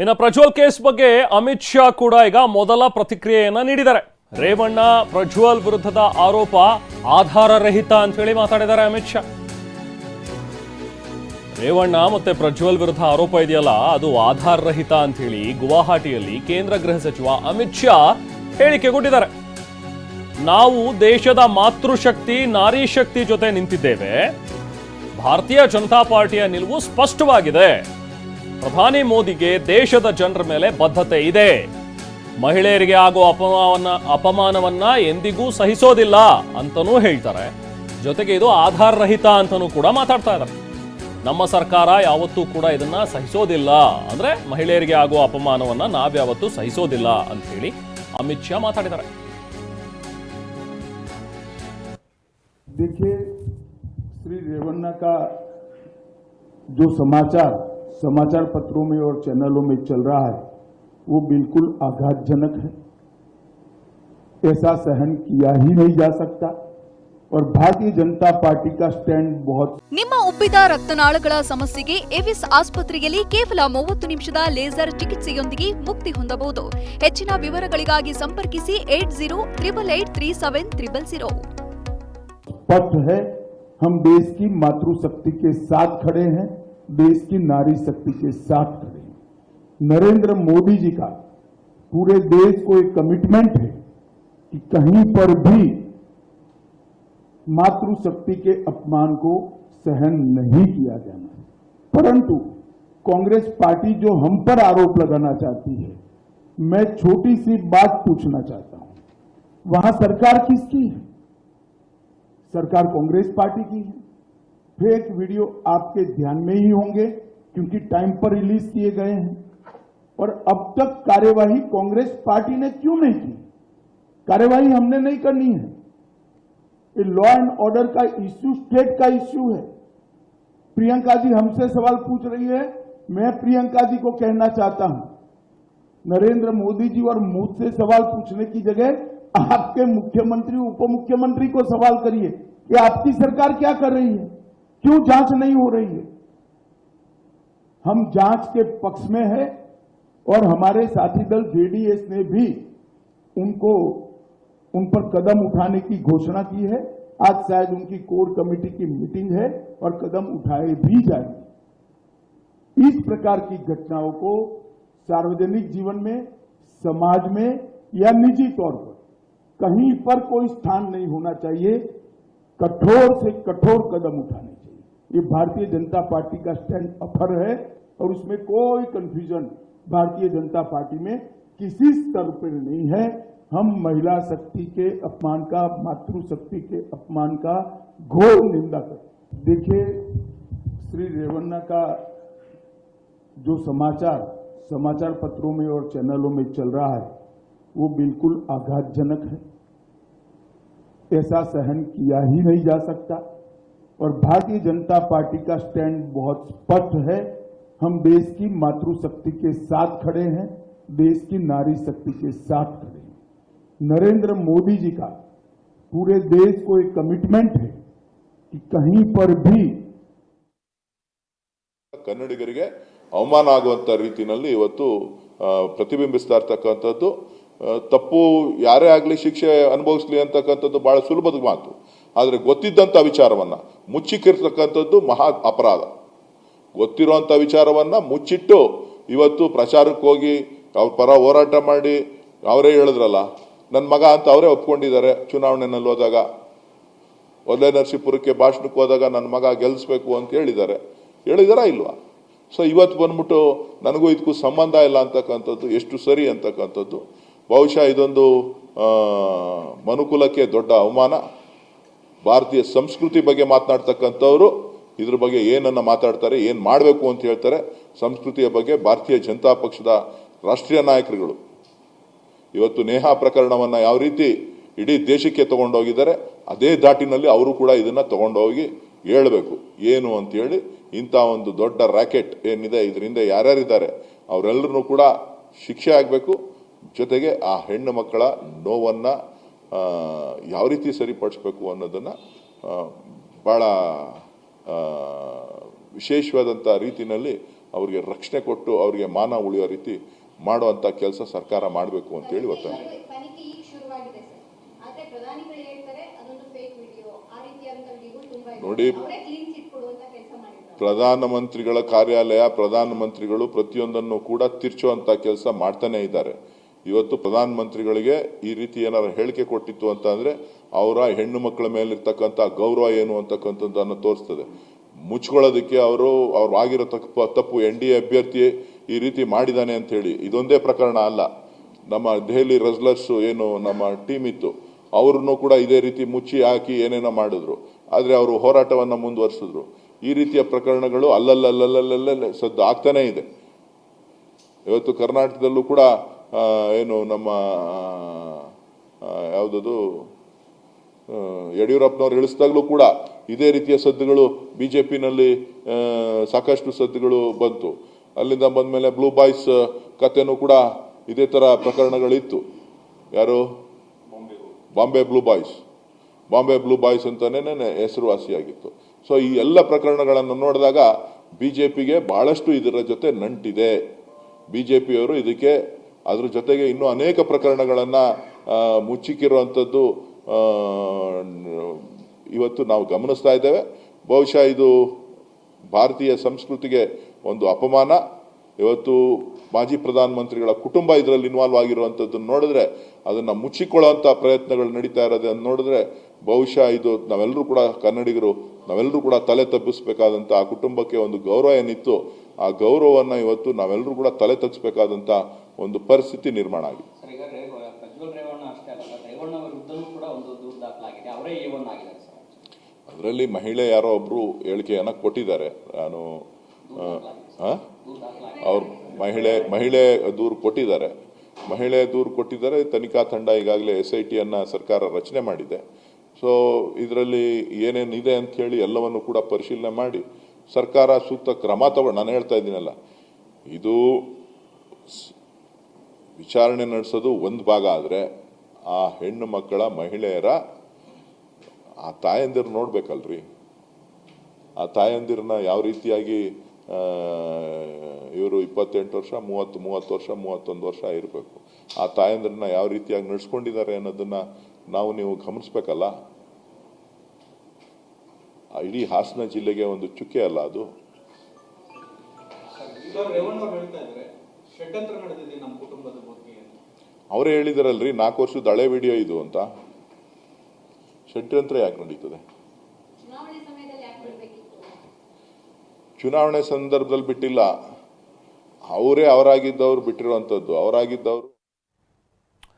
ಇನ್ನು ಪ್ರಜ್ವಲ್ ಕೇಸ್ ಬಗ್ಗೆ ಅಮಿತ್ ಶಾ ಕೂಡ ಈಗ ಮೊದಲ ಪ್ರತಿಕ್ರಿಯೆಯನ್ನ ನೀಡಿದ್ದಾರೆ. ರೇವಣ್ಣ, ಪ್ರಜ್ವಲ್ ವಿರುದ್ಧದ ಆರೋಪ ಆಧಾರರಹಿತ ಅಂತ ಹೇಳಿ ಮಾತಾಡಿದ್ದಾರೆ ಅಮಿತ್ ಶಾ. ರೇವಣ್ಣ ಮತ್ತೆ ಪ್ರಜ್ವಲ್ ವಿರುದ್ಧ ಆರೋಪ ಇದೆಯಲ್ಲ, ಅದು ಆಧಾರರಹಿತ ಅಂತ ಹೇಳಿ ಗುವಾಹಟಿಯಲ್ಲಿ ಕೇಂದ್ರ ಗೃಹ ಸಚಿವ ಅಮಿತ್ ಶಾ ಹೇಳಿಕೆ ಕೊಟ್ಟಿದ್ದಾರೆ ನಾವು ದೇಶದ ಮಾತೃಶಕ್ತಿ, ನಾರಿ ಶಕ್ತಿ ಜೊತೆ ನಿಂತಿದ್ದೇವೆ. ಭಾರತೀಯ ಜನತಾ ಪಾರ್ಟಿಯ ನಿಲುವು ಸ್ಪಷ್ಟವಾಗಿದೆ. ಪ್ರಧಾನಿ ಮೋದಿಗೆ ದೇಶದ ಜನರ ಮೇಲೆ ಬದ್ಧತೆ ಇದೆ ಮಹಿಳೆಯರಿಗೆ ಆಗೋ ಅಪಮಾನ ಅಪಮಾನವನ್ನ ಎಂದಿಗೂ ಸಹಿಸೋದಿಲ್ಲ ಅಂತನೂ ಹೇಳ್ತಾರೆ ಜೊತೆಗೆ ಇದು ಆಧಾರ ರಹಿತ ಅಂತನೂ ಕೂಡ ಮಾತಾಡ್ತಾ ಇದ್ದಾರೆ ನಮ್ಮ ಸರ್ಕಾರ ಯಾವತ್ತೂ ಕೂಡ ಇದನ್ನ ಸಹಿಸೋದಿಲ್ಲ ಅಂದ್ರೆ ಮಹಿಳೆಯರಿಗೆ ಆಗುವ ಅಪಮಾನವನ್ನ ನಾವ್ಯಾವತ್ತೂ ಸಹಿಸೋದಿಲ್ಲ ಅಂತ ಹೇಳಿ ಅಮಿತ್ ಶಾ ಮಾತಾಡಿದ್ದಾರೆ देखिए श्री रेवन्ना का जो समाचार समाचार पत्रों में और चैनलों में चल रहा है वो बिल्कुल आघातजनक है ऐसा सहन किया ही नहीं जा सकता और भारतीय जनता पार्टी का स्टैंड बहुत ನಿಮ್ಮ ಉಬ್ಬಿದ ರಕ್ತನಾಳಗಳ ಸಮಸ್ಯೆಗೆ ಎವಿಸ್ ಆಸ್ಪತ್ರೆಯಲ್ಲಿ ಕೇವಲ ಮೂವತ್ತು ನಿಮಿಷದ ಲೇಸರ್ ಚಿಕಿತ್ಸೆಯೊಂದಿಗೆ ಮುಕ್ತಿ ಹೊಂದಬಹುದು ಹೆಚ್ಚಿನ ವಿವರಗಳಿಗಾಗಿ ಸಂಪರ್ಕಿಸಿ eight zero triple eight three seven triple zero स्पष्ट है हम देश की मातृशक्ति के साथ खड़े हैं देश की नारी शक्ति के साथ करें नरेंद्र मोदी जी का पूरे देश को एक कमिटमेंट है कि कहीं पर भी मातृशक्ति के अपमान को सहन नहीं किया जाना परंतु कांग्रेस पार्टी जो हम पर आरोप लगाना चाहती है, मैं छोटी सी बात पूछना चाहता हूँ। वहाँ सरकार किसकी है? सरकार कांग्रेस पार्टी की है। फेक वीडियो आपके ध्यान में ही होंगे, क्योंकि टाइम पर रिलीज़ किए गए हैं। और अब तक कार्यवाही कांग्रेस पार्टी ने क्यों नहीं की? कार्यवाही हमने नहीं करनी है। ये लॉ एंड ऑर्डर का इश्यू स्टेट का इश्यू है। प्रियंका जी हमसे सवाल पूछ रही है, मैं प्रियंका जी को कहना चाहता हूँ। नरेंद्र मोदी जी और मुझसे सवाल पूछने की जगह आपके मुख्यमंत्री उप मुख्यमंत्री को सवाल करिए कि आपकी सरकार क्या कर रही है? क्यों जाँच नहीं हो रही है? हम जाँच के पक्ष में है और हमारे साथी दल जेडीएस ने भी उनको, उन पर कदम उठाने की घोषणा की है। आज शायद उनकी कोर कमेटी की मीटिंग है और कदम उठाए भी जाएँगे। इस प्रकार की घटनाओं को सार्वजनिक जीवन में, समाज में या निजी तौर पर कहीं पर कोई स्थान नहीं होना चाहिए। कठोर से कठोर कदम उठाने ये भारतीय जनता पार्टी का स्टैंड अफर है और उसमें कोई कंफ्यूजन भारतीय जनता पार्टी में किसी स्तर पर नहीं है हम महिला शक्ति के अपमान का मातृशक्ति के अपमान का घोर निंदा करते हैं। देखिए, श्री रेवन्ना का जो समाचार समाचार पत्रों में और चैनलों में चल रहा है, वो बिल्कुल आघातजनक है ऐसा सहन किया ही नहीं जा सकता और भारतीय जनता पार्टी का स्टैंड बहुत स्पष्ट है हम देश की मातृशक्ति के साथ खड़े हैं देश की नारी शक्ति के साथ खड़े हैं नरेंद्र मोदी जी का पूरे देश को एक कमिटमेंट है कि कहीं पर भी ಕನ್ನಡಿಗರಿಗೆ ಅವಮಾನ ಆಗುವಂತ ರೀತಿನಲ್ಲಿ ಇವತ್ತು ಆ, ಪ್ರತಿಬಿಂಬಿಸ್ತಾ ಇರ್ತಕ್ಕಂಥದ್ದು ಆ, ತಪ್ಪು ಯಾರೇ ಆಗಲಿ ಶಿಕ್ಷೆ ಅನುಭವಿಸ್ಲಿ ಅಂತಕ್ಕಂಥದ್ದು ಬಹಳ ಸುಲಭದ ಮಾತು ಆದರೆ ಗೊತ್ತಿದ್ದಂಥ ವಿಚಾರವನ್ನು, ಮುಚ್ಚಿಕ್ಕಿರ್ತಕ್ಕಂಥದ್ದು ಮಹಾ ಅಪರಾಧ. ಗೊತ್ತಿರುವಂಥ ವಿಚಾರವನ್ನು ಮುಚ್ಚಿಟ್ಟು ಇವತ್ತು ಪ್ರಚಾರಕ್ಕೆ ಹೋಗಿ, ಅವ್ರ ಪರ ಹೋರಾಟ ಮಾಡಿ, ಅವರೇ ಹೇಳಿದ್ರಲ್ಲ ನನ್ನ ಮಗ ಅಂತ ಅವರೇ ಒಪ್ಕೊಂಡಿದ್ದಾರೆ ಚುನಾವಣೆಯಲ್ಲಿ ಹೋದಾಗ. ಒಲೆ ನರಸೀಪುರಕ್ಕೆ ಭಾಷಣಕ್ಕೆ ಹೋದಾಗ ನನ್ನ ಮಗ ಗೆಲ್ಲಿಸ್ಬೇಕು ಅಂತ ಹೇಳಿದ್ದಾರೆ. ಹೇಳಿದಾರಾ ಇಲ್ವಾ? ಸೊ ಇವತ್ತು ಬಂದ್ಬಿಟ್ಟು ನನಗೂ ಇದಕ್ಕೂ ಸಂಬಂಧ ಇಲ್ಲ ಅಂತಕ್ಕಂಥದ್ದು, ಎಷ್ಟು ಸರಿ ಅಂತಕ್ಕಂಥದ್ದು. ಬಹುಶಃ ಇದೊಂದು ಮನುಕುಲಕ್ಕೆ ದೊಡ್ಡ ಅವಮಾನ. ಭಾರತೀಯ ಸಂಸ್ಕೃತಿ ಬಗ್ಗೆ ಮಾತನಾಡ್ತಕ್ಕಂಥವ್ರು, ಇದ್ರ ಬಗ್ಗೆ ಏನನ್ನ ಮಾತಾಡ್ತಾರೆ, ಏನು ಮಾಡಬೇಕು ಅಂತ ಹೇಳ್ತಾರೆ, ಸಂಸ್ಕೃತಿಯ ಬಗ್ಗೆ ಭಾರತೀಯ ಜನತಾ ಪಕ್ಷದ ರಾಷ್ಟ್ರೀಯ ನಾಯಕರುಗಳು. ಇವತ್ತು ನೇಹಾ ಪ್ರಕರಣವನ್ನ ಯಾವ ರೀತಿ ಇಡೀ ದೇಶಕ್ಕೆ ತಗೊಂಡೋಗಿದ್ದಾರೆ, ಅದೇ ದಾಟಿನಲ್ಲಿ ಅವರು ಕೂಡ ಇದನ್ನ ತಗೊಂಡೋಗಿ ಹೇಳಬೇಕು. ಏನು ಅಂತ ಹೇಳಿ, ಇಂಥ ಒಂದು ದೊಡ್ಡ ರಾಕೆಟ್ ಏನಿದೆ, ಇದರಿಂದ ಯಾರ್ಯಾರಿದ್ದಾರೆ ಅವರೆಲ್ಲರೂ ಕೂಡ ಶಿಕ್ಷೆ ಆಗಬೇಕು. ಜೊತೆಗೆ ಆ ಹೆಣ್ಣು ಮಕ್ಕಳ ನೋವನ್ನ ಯಾವ ರೀತಿ ಸರಿಪಡಿಸ್ಬೇಕು ಅನ್ನೋದನ್ನು ಭಾಳ ವಿಶೇಷವಾದಂಥ ರೀತಿಯಲ್ಲಿ ಅವ್ರಿಗೆ ರಕ್ಷಣೆ ಕೊಟ್ಟು ಅವರಿಗೆ ಮಾನ ಉಳಿಯೋ ರೀತಿ ಮಾಡುವಂಥ ಕೆಲಸ ಸರ್ಕಾರ ಮಾಡಬೇಕು ಅಂತೇಳಿ ಒತ್ತಾಯ. ನೋಡಿ. ಪ್ರಧಾನಮಂತ್ರಿಗಳ ಕಾರ್ಯಾಲಯ ಪ್ರಧಾನಮಂತ್ರಿಗಳು ಪ್ರತಿಯೊಂದನ್ನು ಕೂಡ ತಿರ್ಚುವಂಥ ಕೆಲಸ ಮಾಡ್ತಾನೆ ಇದ್ದಾರೆ ಇವತ್ತು ಪ್ರಧಾನಮಂತ್ರಿಗಳಿಗೆ ಈ ರೀತಿ ಏನಾದ್ರು ಹೇಳಿಕೆ ಕೊಟ್ಟಿತ್ತು ಅಂತ ಅಂದ್ರೆ ಅವರ ಹೆಣ್ಣು ಮಕ್ಕಳ ಮೇಲಿರ್ತಕ್ಕಂಥ ಗೌರವ ಏನು ಅಂತಕ್ಕಂಥದ್ದನ್ನು ತೋರಿಸ್ತದೆ. ಮುಚ್ಕೊಳ್ಳೋದಕ್ಕೆ ಅವರು ಅವ್ರು ಆಗಿರೋ ತಪ್ಪು ತಪ್ಪು ಎನ್ ಡಿ ಎ ಅಭ್ಯರ್ಥಿ ಈ ರೀತಿ ಮಾಡಿದ್ದಾನೆ ಹೇಳಿ. ಇದೊಂದೇ ಪ್ರಕರಣ ಅಲ್ಲ. ನಮ್ಮ ದೆಹಲಿ ರೆಸ್ಲರ್ಸ್ ಏನು ನಮ್ಮ ಟೀಮ್ ಇತ್ತು. ಅವ್ರನ್ನು ಕೂಡ ಇದೇ ರೀತಿ ಮುಚ್ಚಿ ಹಾಕಿ ಏನೇನೋ ಮಾಡಿದ್ರು. ಆದರೆ ಅವರು ಹೋರಾಟವನ್ನು ಮುಂದುವರಿಸಿದ್ರು. ಈ ರೀತಿಯ ಪ್ರಕರಣಗಳು ಅಲ್ಲಲ್ಲಲ್ಲಲ್ಲಲ್ಲೇ ಸದ್ದು ಆಗ್ತಾನೇ ಇದೆ. ಇವತ್ತು ಕರ್ನಾಟಕದಲ್ಲೂ ಕೂಡ ಏನು ನಮ್ಮ ಯಾವುದದು? ಯಡಿಯೂರಪ್ಪನವ್ರು ಇಳಿಸಿದಾಗಲೂ ಕೂಡ ಇದೇ ರೀತಿಯ ಸದ್ದುಗಳು ಬಿ ಜೆ ಪಿನಲ್ಲಿ ಸಾಕಷ್ಟು ಸದ್ದುಗಳು ಬಂತು. ಅಲ್ಲಿಂದ ಬಂದಮೇಲೆ ಬ್ಲೂ ಬಾಯ್ಸ್ ಕಥೆನೂ ಕೂಡ ಇದೇ ಥರ ಪ್ರಕರಣಗಳಿತ್ತು. ಯಾರು? Bombay blue boys Bombay blue boys ಅಂತಲೇ ಹೆಸರುವಾಸಿಯಾಗಿತ್ತು. ಸೊ ಈ ಎಲ್ಲ ಪ್ರಕರಣಗಳನ್ನು ನೋಡಿದಾಗ ಬಿ ಜೆ ಪಿಗೆ ಬಹಳಷ್ಟು ಇದರ ಜೊತೆ ನಂಟಿದೆ. ಬಿ ಜೆ ಪಿಯವರು ಇದಕ್ಕೆ ಅದ್ರ ಜೊತೆಗೆ ಇನ್ನೂ ಅನೇಕ ಪ್ರಕರಣಗಳನ್ನು ಮುಚ್ಚಿಕ್ಕಿರುವಂಥದ್ದು ಇವತ್ತು ನಾವು ಗಮನಿಸ್ತಾ ಇದ್ದೇವೆ. ಬಹುಶಃ ಇದು ಭಾರತೀಯ ಸಂಸ್ಕೃತಿಗೆ ಒಂದು ಅಪಮಾನ. ಇವತ್ತು ಮಾಜಿ ಪ್ರಧಾನಮಂತ್ರಿಗಳ ಕುಟುಂಬ ಇದರಲ್ಲಿ ಇನ್ವಾಲ್ವ್ ಆಗಿರುವಂಥದ್ದನ್ನು ನೋಡಿದ್ರೆ, ಅದನ್ನ ಮುಚ್ಚಿಕೊಳ್ಳುವಂತ ಪ್ರಯತ್ನಗಳು ನಡೀತಾ ಇರೋದನ್ನ ನೋಡಿದ್ರೆ, ಬಹುಶಃ ಇದು ನಾವೆಲ್ಲರೂ ಕೂಡ ಕನ್ನಡಿಗರು, ನಾವೆಲ್ಲರೂ ಕೂಡ ತಲೆ ತಪ್ಪಿಸ್ಬೇಕಾದಂಥ ಆ ಕುಟುಂಬಕ್ಕೆ ಒಂದು ಗೌರವ ಏನಿತ್ತು, ಆ ಗೌರವವನ್ನು ಇವತ್ತು ನಾವೆಲ್ಲರೂ ಕೂಡ ತಲೆ ತಗ್ಗಿಸ್ಬೇಕಾದಂತ ಒಂದು ಪರಿಸ್ಥಿತಿ ನಿರ್ಮಾಣ ಆಗಿದೆ. ಅದರಲ್ಲಿ ಮಹಿಳೆ ಯಾರೋ ಒಬ್ರು ಹೇಳಿಕೆಯನ್ನು ಕೊಟ್ಟಿದ್ದಾರೆ. ನಾನು ಅವ್ರು ಮಹಿಳೆ ಮಹಿಳೆ ದೂರು ಕೊಟ್ಟಿದ್ದಾರೆ. ಮಹಿಳೆ ದೂರು ಕೊಟ್ಟಿದ್ದಾರೆ. ತನಿಖಾ ತಂಡ ಈಗಾಗಲೇ ಎಸ್ ಐ ಟಿಯನ್ನು ಸರ್ಕಾರ ರಚನೆ ಮಾಡಿದೆ. ಸೊ ಇದರಲ್ಲಿ ಏನೇನಿದೆ ಅಂತ ಹೇಳಿ ಎಲ್ಲವನ್ನು ಕೂಡ ಪರಿಶೀಲನೆ ಮಾಡಿ ಸರ್ಕಾರ ಸೂಕ್ತ ಕ್ರಮ ತಗೊಂಡು ನಾನು ಹೇಳ್ತಾ ಇದ್ದೀನಲ್ಲ ಇದು ವಿಚಾರಣೆ ನಡೆಸೋದು ಒಂದು ಭಾಗ ಆದರೆ ಆ ಹೆಣ್ಣು ಮಕ್ಕಳ ಮಹಿಳೆಯರ ಆ ತಾಯಂದಿರು ನೋಡ್ಬೇಕಲ್ರಿ. ಆ ತಾಯಂದಿರನ್ನ ಯಾವ ರೀತಿಯಾಗಿ ಇವರು ಇಪ್ಪತ್ತೆಂಟು ವರ್ಷ, ಮೂವತ್ತು ಮೂವತ್ತು ವರ್ಷ, ಮೂವತ್ತೊಂದು ವರ್ಷ ಇರಬೇಕು. ಆ ತಾಯಂದಿರನ್ನ ಯಾವ ರೀತಿಯಾಗಿ ನಡೆಸ್ಕೊಂಡಿದ್ದಾರೆ ಅನ್ನೋದನ್ನ ನಾವು ನೀವು ಗಮನಿಸ್ಬೇಕಲ್ಲ? ಇಡೀ ಹಾಸನ ಜಿಲ್ಲೆಗೆ ಒಂದು ಚುಕ್ಕೆ ಅಲ್ಲ ಅದು. ಷಡ್ಯಂತ್ರ ನಡೆದಿದೆ ನಮ್ಮ ಕುಟುಂಬದ ಬಗ್ಗೆ. ಅವರೇ ಹೇಳಿದಾರಲ್ರಿ ನಾಲ್ಕು ವರ್ಷದ ಹಳೆ ವಿಡಿಯೋ ಇದು ಅಂತ. ಷಡ್ಯಂತ್ರ ಯಾಕೆ ನಡೀತದೆ? ಚುನಾವಣೆ ಸಮಯದಲ್ಲಿ ಯಾಕೆ ಬಿಡಬೇಕಿತ್ತು? ಚುನಾವಣೆ ಸಂದರ್ಭದಲ್ಲಿ ಬಿಟ್ಟಿಲ್ಲ. ಅವರೇ ಅವರಾಗಿದ್ದವ್ರು ಬಿಟ್ಟಿರುವಂತದ್ದು ಅವರಾಗಿದ್ದವರು